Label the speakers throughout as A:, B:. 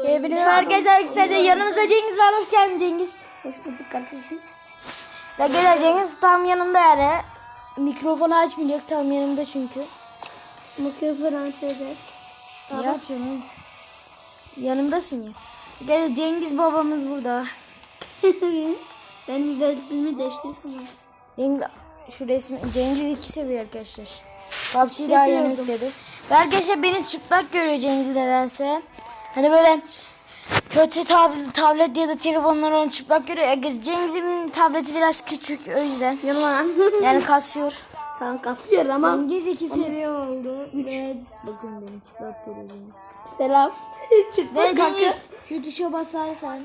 A: Hepinize arkadaşlar kısaca yanımızda Cengiz var. Hoş geldin Cengiz.
B: Hoş bulduk kardeşim.
A: Gel Cengiz tam yanımda yani. Mikrofonu açmayacak tam yanımda çünkü.
B: Mikrofonu açacağız.
A: Niye açıyorsun? Yanımdasın ya. Gel Cengiz babamız burada.
B: ben bölümü değiştirsem.
A: Cengiz şu resmi Cengiz iki seviyor arkadaşlar. PUBG'yi daha yeni yükledi. Ve arkadaşlar beni çıplak görüyor Cengiz nedense. Hani böyle kötü tab- tablet ya da telefonlar onu çıplak görüyor. Cengiz'in tableti biraz küçük o yüzden.
B: Yalan.
A: Yani kasıyor.
B: tamam kasıyor ama.
A: Cengiz iki seviye oldu. Ve bakın beni çıplak görüyor Cengiz.
B: Selam.
A: Ve
B: Çıkma kanka.
A: Cengiz şu tuşa basarsan.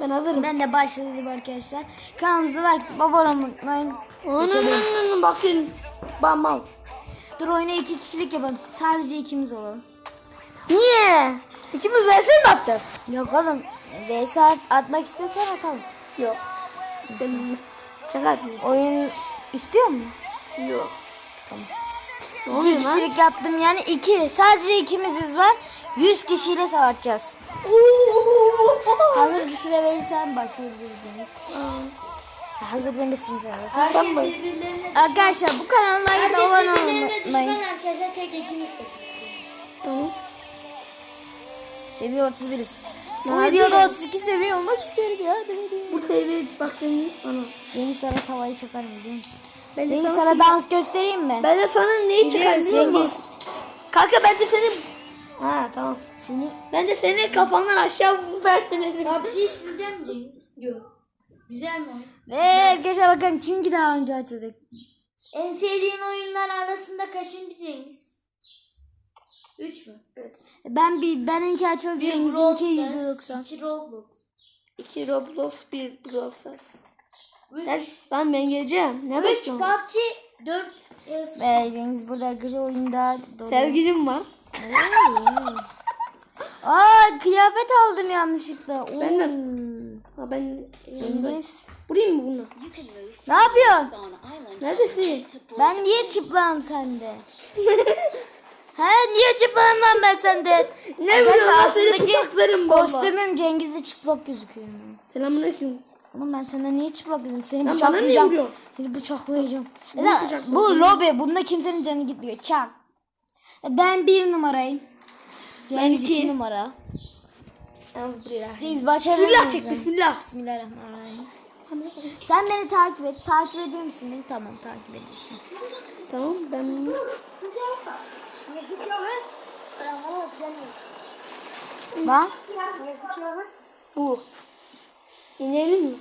B: Ben hazırım.
A: Ben de başladım arkadaşlar. Kanalımıza like atıp abone olmayı unutmayın.
B: Onun bakın. Bam bam.
A: Dur oyunu iki kişilik yapalım. Sadece ikimiz olalım.
B: Niye? İkimiz versene mi yapacağız?
A: Yok oğlum. VS at- atmak istiyorsan atalım.
B: Yok. Ben şaka.
A: Oyun istiyor mu?
B: Yok. Tamam.
A: İki
B: oluyor lan?
A: kişilik yaptım yani iki. Sadece ikimiziz var. 100 kişiyle savaşacağız. Hazır bir süre verirsen başlayabiliriz. Hazır demesin sen.
B: Tamam.
A: Arkadaşlar bu kanala like abone olmayı unutmayın.
C: arkadaşlar tek ikimiz de.
B: Tamam.
A: Seviye 31'iz. Bu
B: Hadi.
A: videoda 32 seviye olmak isterim yardım edin.
B: Bu seviye bak senin. Ana.
A: Cengiz sana tavayı çakarım biliyor musun?
B: Ben de
A: Cengiz
B: sana,
A: sana dans göstereyim mi?
B: ben de sana neyi çıkarım biliyor musun? Kanka ben de senin... Ha tamam.
A: Seni
B: Ben de senin kafandan aşağı vermelerim.
C: PUBG'yi sizden mi Cengiz? Yok. Güzel mi oyun?
A: Ve arkadaşlar bakın kimki daha önce açacak.
C: En sevdiğin oyunlar arasında kaçıncı Cengiz? 3 mü?
A: Ben bir benimki açıldı Cengiz'inki %90.
C: 2 Roblox.
B: 2 Roblox, 1 Brawl Stars.
C: 3
B: Ben, lan ben geleceğim. Ne
C: 3
B: bekliyorsun?
C: PUBG 4
A: Ve Cengiz burada arkadaşlar oyunda dolu.
B: Sevgilim var.
A: Aa kıyafet aldım yanlışlıkla. Oo.
B: Ben de. Ha ben
A: Cengiz.
B: Vurayım mı bunu?
A: Ne yapıyorsun?
B: Neredesin?
A: Ben niye çıplağım sende? He niye çıplağım lan ben sende?
B: Ne biliyorsun lan seni bıçaklarım valla.
A: Kostümüm Cengiz'de çıplak gözüküyor.
B: Selamünaleyküm.
A: Oğlum ben sana niye çıplak dedim? Seni
B: Lan bana niye
A: bıçaklayacağım.
B: vuruyorsun?
A: Seni bıçaklayacağım.
B: Niye bıçakladın?
A: Bu lobi. Bunda kimsenin canı gitmiyor. Çak. Ben bir numarayım. Cengiz
B: iki.
A: iki numara. Cengiz başarılı.
B: Bismillah
A: mısın?
B: çek bismillah.
A: Bismillahirrahmanirrahim. Sen beni takip et. Takip ediyor musun beni? Tamam takip ediyorsun.
B: Tamam ben
A: Bak.
B: bu. İnelim mi?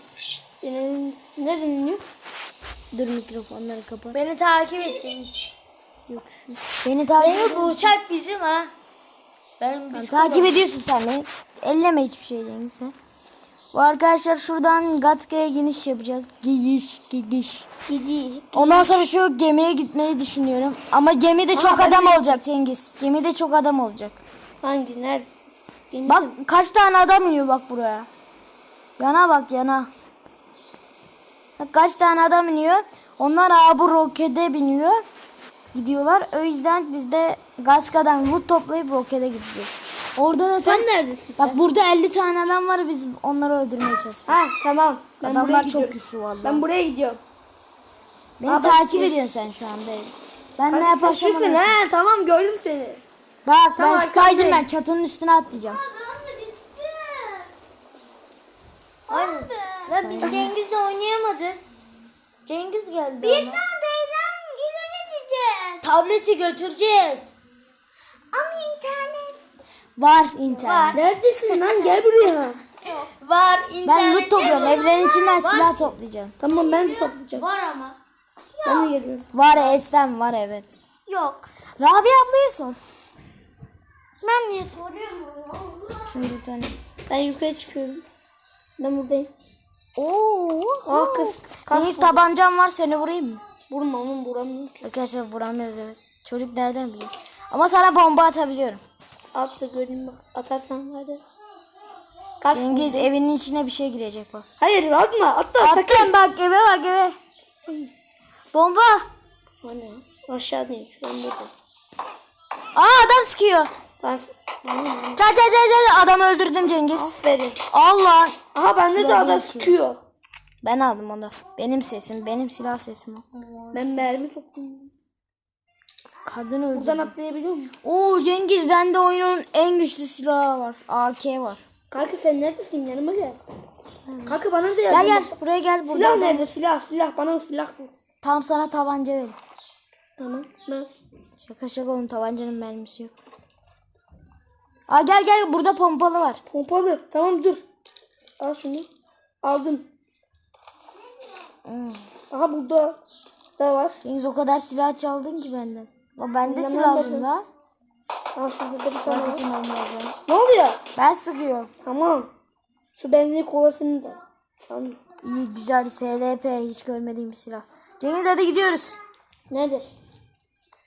B: İnelim. Nereden iniyor?
A: Dur mikrofonları kapat.
C: Beni takip Cengiz.
A: Yok. Beni takip et.
C: bu uçak bizim ha. Ben biz
A: takip ediyorsun sen beni. Elleme hiçbir şey Cengiz sen. Bu arkadaşlar şuradan Gatka'ya giriş yapacağız. Giyiş.
B: Gidi.
A: Ondan sonra şu gemiye gitmeyi düşünüyorum. Ama gemide çok
B: ben
A: adam olacak Cengiz. Gemide çok adam olacak.
B: Hangi? Nerede? Gemi-
A: Bak kaç tane adam iniyor bak buraya. Yana bak yana. Bak kaç tane adam iniyor. Onlar aa bu rokete biniyor. Gidiyorlar. O yüzden biz de Gaska'dan loot toplayıp rokete gideceğiz. Orada da
B: Sen neredesin?
A: Bak burada 50 tane adam var. Biz onları öldürmeye çalışacağız.
B: Ha tamam. Ben buraya
A: Adamlar çok
B: gidiyorum.
A: güçlü vallahi.
B: Ben buraya gidiyorum.
A: Beni
B: Abi,
A: takip ediyorsun sen şu anda. Ben ne
B: Hadi
A: yaparsam onu
B: ha tamam gördüm seni.
A: Bak
B: Tamam,
A: ben Spiderman çatının üstüne atlayacağım.
C: Aynen. Lan biz Cengiz'le oynayamadık. Cengiz geldi
A: Biz
C: ama. teyzem gideceğiz. Tableti götüreceğiz.
A: Var internet.
B: Neredesin lan gel buraya.
C: Var internet.
A: Ben loot topluyorum. Evlerin içinden silah toplayacağım.
B: tamam ben de toplayacağım.
C: Var ama.
B: Ben de geliyorum.
A: Var Estem var evet.
C: Yok.
A: Rabia ablaya sor.
C: Ben niye soruyorum?
A: Şunu bir tane.
B: Ben yukarı çıkıyorum. Ben buradayım.
A: Oo.
B: Aa kız.
A: Deniz tabancam var seni vurayım mı?
B: Vurma onun vuramıyorum ki.
A: Arkadaşlar vuramıyoruz evet. Çocuk nereden biliyor? Ama sana bomba atabiliyorum.
B: At da göreyim bak. Atarsan hadi. Kaç.
A: Cengiz evinin içine bir şey girecek bak.
B: Hayır atma atma sakın.
A: Attım bak eve bak eve. Bomba.
B: O ne? Aşağıdayım şu an burada.
A: Aa adam sıkıyor.
B: Ben...
A: Çay çay çay çay adam öldürdüm Cengiz.
B: Aferin.
A: Allah.
B: Aha bende de adam sıkıyor.
A: Ben aldım onu. Benim sesim, benim silah sesim o.
B: Ben mermi topluyorum.
A: Kadın öldü.
B: Buradan atlayabiliyor muyum?
A: Oo Cengiz bende oyunun en güçlü silahı var. AK var.
B: Kanka sen neredesin yanıma gel. Kanka bana da
A: Gel
B: yardım
A: gel
B: et.
A: buraya gel
B: Silah
A: buradan.
B: nerede? Silah silah bana silah bul.
A: Tam sana tabanca verin.
B: Tamam. Ben.
A: Şaka şaka oğlum tabancanın mermisi yok. Aa gel gel burada pompalı var.
B: Pompalı. Tamam dur. Al şunu. Aldım.
A: Hmm.
B: Aha burada da var.
A: Cengiz o kadar silah çaldın ki benden. O ben de
B: Yanına
A: silah
B: bakın.
A: aldım la.
B: Al şurada da bir tane var.
A: Almayacağım.
B: Ne oluyor?
A: Ben sıkıyorum.
B: Tamam. Şu benzinli kovasını da. Tamam.
A: İyi güzel SLP hiç görmediğim bir silah. Cengiz hadi gidiyoruz.
B: Neredesin?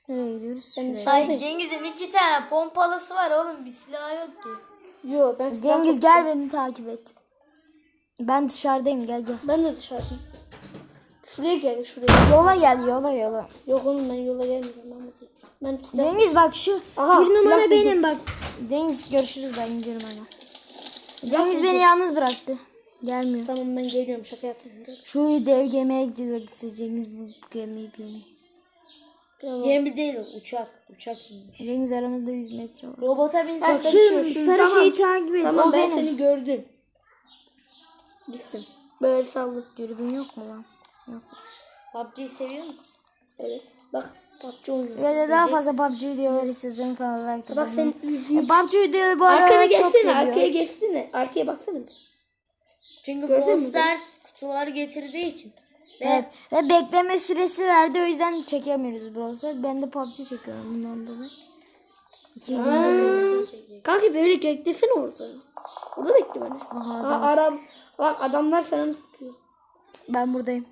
A: Nereye gidiyoruz?
B: Ben
A: Şuraya.
C: Ay. Cengiz'in iki tane pompalısı var oğlum bir silah yok ki.
B: Yo ben silah
A: Cengiz gel beni takip et. Ben dışarıdayım gel gel.
B: Ben de dışarıdayım. Şuraya gel şuraya.
A: Yola gel yola yola.
B: Yok oğlum ben yola gelmeyeceğim. Ben. Ben silah...
A: Cengiz bak şu
B: Aha,
A: bir numara benim bak. Cengiz görüşürüz ben gidiyorum hala. Cengiz beni yalnız bıraktı. Gelmiyor.
B: Tamam ben geliyorum şaka. Gel.
A: Şu dev gemiye gideceğiz. Cengiz bu gemiyi bilmiyor.
B: Tamam.
C: Gemi değil uçak. Uçak inmiş.
A: Cengiz aramızda 100 metre var.
C: Robota bin
B: Bak,
A: Şu sarı
B: tamam.
A: şeyi takip et.
B: Tamam
A: o
B: ben
A: benim.
B: seni gördüm. Gitsin. Böyle sallı.
A: Dürbün yok mu lan? Yok.
C: PUBG'yi seviyor musun?
B: Evet. Bak PUBG oynuyor.
A: Böyle daha fazla PUBG videoları istiyorsan kanala like
B: Bak sen
A: E, PUBG videoyu bu
B: arkana
A: aralar çok
B: geçsene.
A: geliyor.
B: Arkaya geçsene. Arkaya baksana.
C: Çünkü
B: Gördün
C: Brawl
B: mü?
C: Stars kutuları getirdiği için. Ve
A: Evet. Ve bekleme süresi verdi o yüzden çekemiyoruz Brawl Stars. Ben de PUBG çekiyorum bundan dolayı. İki günde bir.
B: Kanka böyle beklesene orada. Orada bekle beni.
A: Aha,
B: Aa,
A: adam
B: adam, bak adamlar sana sıkıyor.
A: Ben buradayım.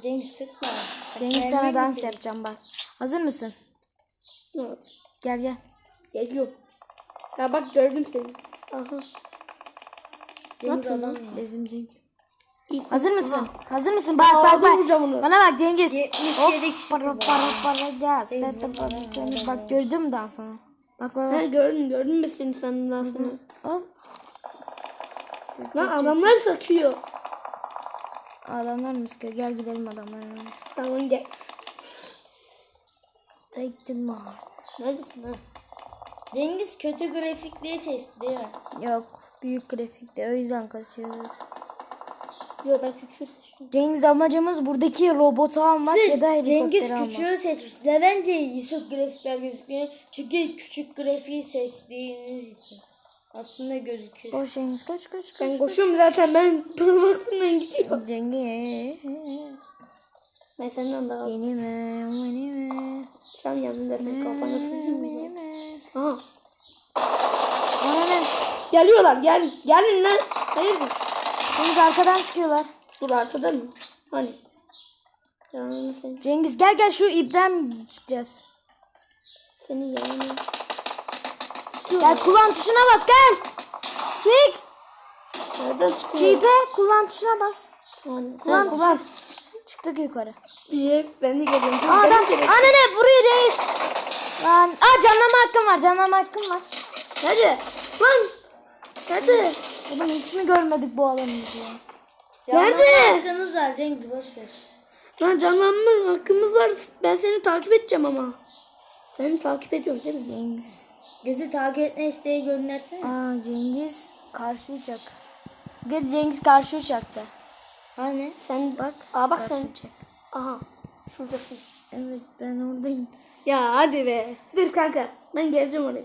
C: Cengiz sıkma.
A: Cengiz sana dans yapacağım bak. Hazır mısın?
B: Evet.
A: Gel gel.
B: Geliyorum. Ya bak gördüm seni. Aha.
C: Cengiz
B: yapıyorsun.
A: Bizim Cengiz. Hazır mısın? Hazır mısın? Bak
B: Aa,
A: bak bak. Bana bak Cengiz.
C: 77 kişi
A: Para para para gel. Tete
C: bana,
A: seni. Bak gördün mü dansını? Bak bak. Bak.
B: gördüm gördüm mü seni senin dansını?
A: Hop.
B: Lan adamlar satıyor.
A: Adamlar mı sıkıyor? Gel gidelim adamlara.
B: Tamam gel.
A: Take the mark.
B: Neredesin ha?
C: Cengiz kötü grafikliği seçti değil mi?
A: Yok. Büyük grafikte. O yüzden kasıyoruz.
B: Yo ben küçüğü seçtim.
A: Cengiz amacımız buradaki robotu almak ya da helikopteri
C: Cengiz
A: almak.
C: küçüğü seçmiş. Neden Cengiz grafikler gözüküyor? Çünkü küçük grafiği seçtiğiniz için. Aslında gözüküyor.
A: Koş Cengiz koş koş koş.
B: Ben koşuyorum zaten ben parmaklarımdan gidiyor.
A: Cengiz.
B: Ben senden daha?
A: Yeni mi?
B: Sen yanında sen kafana
A: Yeni
B: beni. Aha.
A: Ana ne?
B: Geliyorlar gel. Gelin lan. Hayırdır?
A: Cengiz arkadan sıkıyorlar.
B: Dur arkada mı? Hani? Yanına sen.
A: Cengiz gel gel şu ipten çıkacağız.
B: Seni yanına.
A: Gel kullan tuşuna bas gel. Çık.
B: Nereden çıkıyor?
A: ipe kullan tuşuna bas. Kullan
B: Kullan.
A: tuşuna. Çıktık yukarı.
B: Yes ben de geliyorum.
A: Aa, adam. Ana ne vuruyor Cengiz. Lan. Aa canlama hakkım var canlama hakkım var.
B: Nerede? Lan. Nerede?
A: Oğlum hiç mi görmedik bu adamı ya?
B: Nerede?
C: Hakkınız var Cengiz boş ver.
B: Lan canlanma hakkımız var. Ben seni takip edeceğim ama. Seni takip ediyorum değil mi?
A: Cengiz.
C: Bizi takip etme isteği göndersene.
A: Aa Cengiz karşı uçak. Gel Cengiz karşı uçakta.
C: Hani?
B: Sen
A: Bak.
B: Aa bak sen.
A: uçak.
B: Aha. Şuradasın.
A: Evet ben oradayım.
B: Ya hadi be. Dur kanka. Ben geleceğim oraya.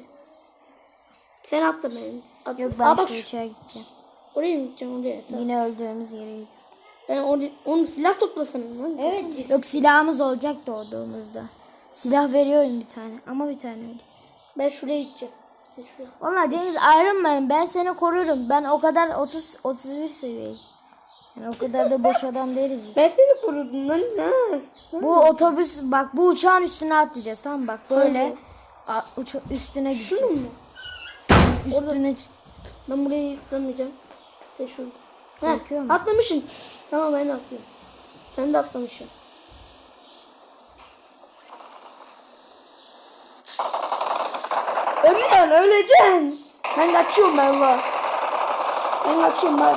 B: Sen atla beni. At.
A: Yok ben
B: Aa, bak
A: şu uçağa gideceğim.
B: Oraya mı gideceğim oraya? Tamam.
A: Yine öldüğümüz yere.
B: Ben oraya, onu silah toplasana lan.
C: Evet.
A: Yok silahımız olacak doğduğumuzda. Silah veriyor oyun bir tane ama bir tane öyle.
B: Ben şuraya gideceğim. Şuraya.
A: Valla Iron Man ben seni korurum. Ben o kadar 30 31 seviyeyim. Yani o kadar da boş adam değiliz biz.
B: Ben seni korudum lan.
A: Bu otobüs bak bu uçağın üstüne atlayacağız tamam bak böyle a- uça- üstüne
B: Şunu
A: gideceğiz.
B: mu?
A: Üstüne çık.
B: Ben buraya atlamayacağım. İşte şurada. Ha,
A: Korkuyor musun?
B: atlamışsın. Tamam ben atlıyorum. Sen de atlamışsın. Öleceksin. Ben kaçıyorum ben var. Ben kaçıyorum bay.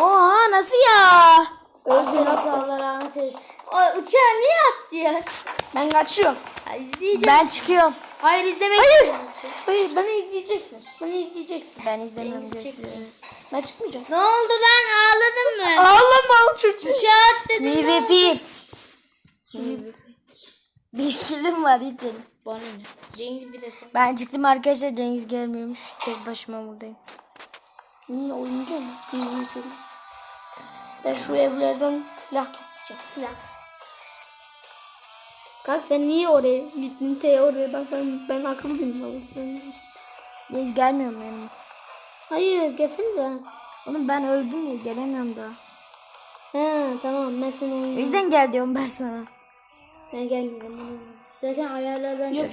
A: Oha nasıl ya?
C: Öldü nasıl Allah rahmet eylesin. O uçağı niye attı ya?
B: Ben kaçıyorum.
C: ya izleyeceğim.
A: Ben çıkıyorum.
C: Hayır izlemek
B: Hayır. Hayır beni izleyeceksin. Beni izleyeceksin.
A: Ben görüşürüz.
B: Ben çıkmayacağım.
C: Ne oldu lan ağladın mı?
B: Ağlama çocuğum.
C: Uçağı at dedin. oldu?
A: MVP. Bir kilim var hiç benim.
C: Bana ne? Cengiz bir de sen.
A: Ben çıktım arkadaşlar Cengiz gelmiyormuş. Tek başıma buradayım.
B: Yine oynayacağım. Oynayacağım. Ben şu evlerden silah toplayacağım. Silah. Kanka sen niye oraya gittin te oraya bak ben ben akıllıyım
A: Cengiz gelmiyor mu yanıma?
B: Hayır gelsene
A: Oğlum ben öldüm ya gelemiyorum daha.
B: He tamam ben seni
A: O yüzden gel diyorum ben sana.
B: Ben gelmiyorum.
C: İstersen ayarlardan
B: Yok.